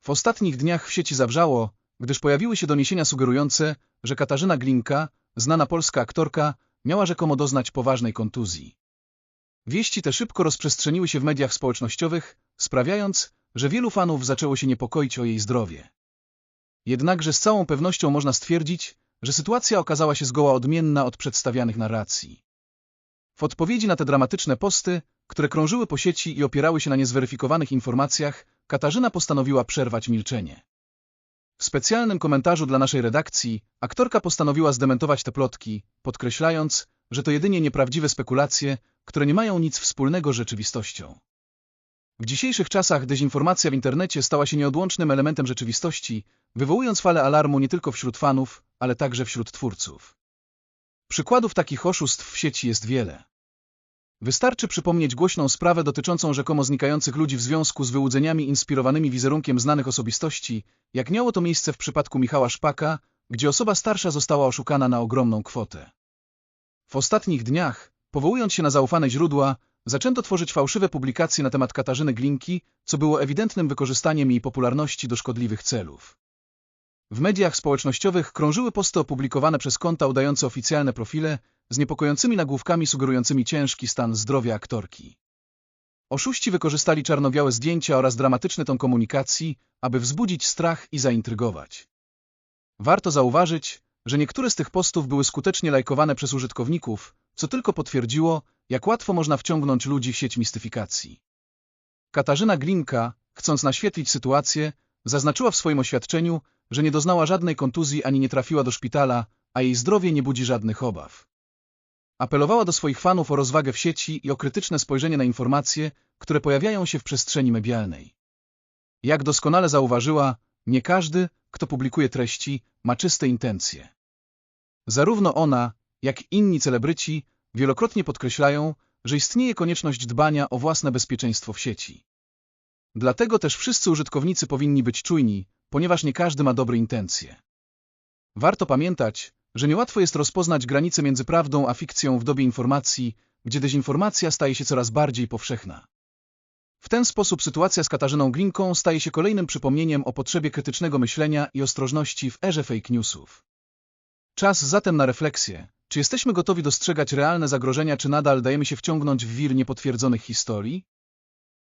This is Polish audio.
W ostatnich dniach w sieci zawrzało, gdyż pojawiły się doniesienia sugerujące, że Katarzyna Glinka, znana polska aktorka, miała rzekomo doznać poważnej kontuzji. Wieści te szybko rozprzestrzeniły się w mediach społecznościowych, sprawiając, że wielu fanów zaczęło się niepokoić o jej zdrowie. Jednakże z całą pewnością można stwierdzić, że sytuacja okazała się zgoła odmienna od przedstawianych narracji. W odpowiedzi na te dramatyczne posty, które krążyły po sieci i opierały się na niezweryfikowanych informacjach, Katarzyna postanowiła przerwać milczenie. W specjalnym komentarzu dla naszej redakcji aktorka postanowiła zdementować te plotki, podkreślając, że to jedynie nieprawdziwe spekulacje, które nie mają nic wspólnego z rzeczywistością. W dzisiejszych czasach dezinformacja w internecie stała się nieodłącznym elementem rzeczywistości, wywołując falę alarmu nie tylko wśród fanów, ale także wśród twórców. Przykładów takich oszustw w sieci jest wiele. Wystarczy przypomnieć głośną sprawę dotyczącą rzekomo znikających ludzi w związku z wyłudzeniami inspirowanymi wizerunkiem znanych osobistości, jak miało to miejsce w przypadku Michała Szpaka, gdzie osoba starsza została oszukana na ogromną kwotę. W ostatnich dniach, powołując się na zaufane źródła, zaczęto tworzyć fałszywe publikacje na temat Katarzyny Glinki, co było ewidentnym wykorzystaniem jej popularności do szkodliwych celów. W mediach społecznościowych krążyły posty opublikowane przez konta udające oficjalne profile z niepokojącymi nagłówkami sugerującymi ciężki stan zdrowia aktorki. Oszuści wykorzystali czarno-białe zdjęcia oraz dramatyczny ton komunikacji, aby wzbudzić strach i zaintrygować. Warto zauważyć, że niektóre z tych postów były skutecznie lajkowane przez użytkowników, co tylko potwierdziło, jak łatwo można wciągnąć ludzi w sieć mistyfikacji. Katarzyna Glinka, chcąc naświetlić sytuację, zaznaczyła w swoim oświadczeniu, że nie doznała żadnej kontuzji ani nie trafiła do szpitala, a jej zdrowie nie budzi żadnych obaw. Apelowała do swoich fanów o rozwagę w sieci i o krytyczne spojrzenie na informacje, które pojawiają się w przestrzeni medialnej. Jak doskonale zauważyła, nie każdy, kto publikuje treści, ma czyste intencje. Zarówno ona, jak inni celebryci wielokrotnie podkreślają, że istnieje konieczność dbania o własne bezpieczeństwo w sieci. Dlatego też wszyscy użytkownicy powinni być czujni, ponieważ nie każdy ma dobre intencje. Warto pamiętać, że niełatwo jest rozpoznać granice między prawdą a fikcją w dobie informacji, gdzie dezinformacja staje się coraz bardziej powszechna. W ten sposób sytuacja z Katarzyną Glinką staje się kolejnym przypomnieniem o potrzebie krytycznego myślenia i ostrożności w erze fake newsów. Czas zatem na refleksję, czy jesteśmy gotowi dostrzegać realne zagrożenia, czy nadal dajemy się wciągnąć w wir niepotwierdzonych historii?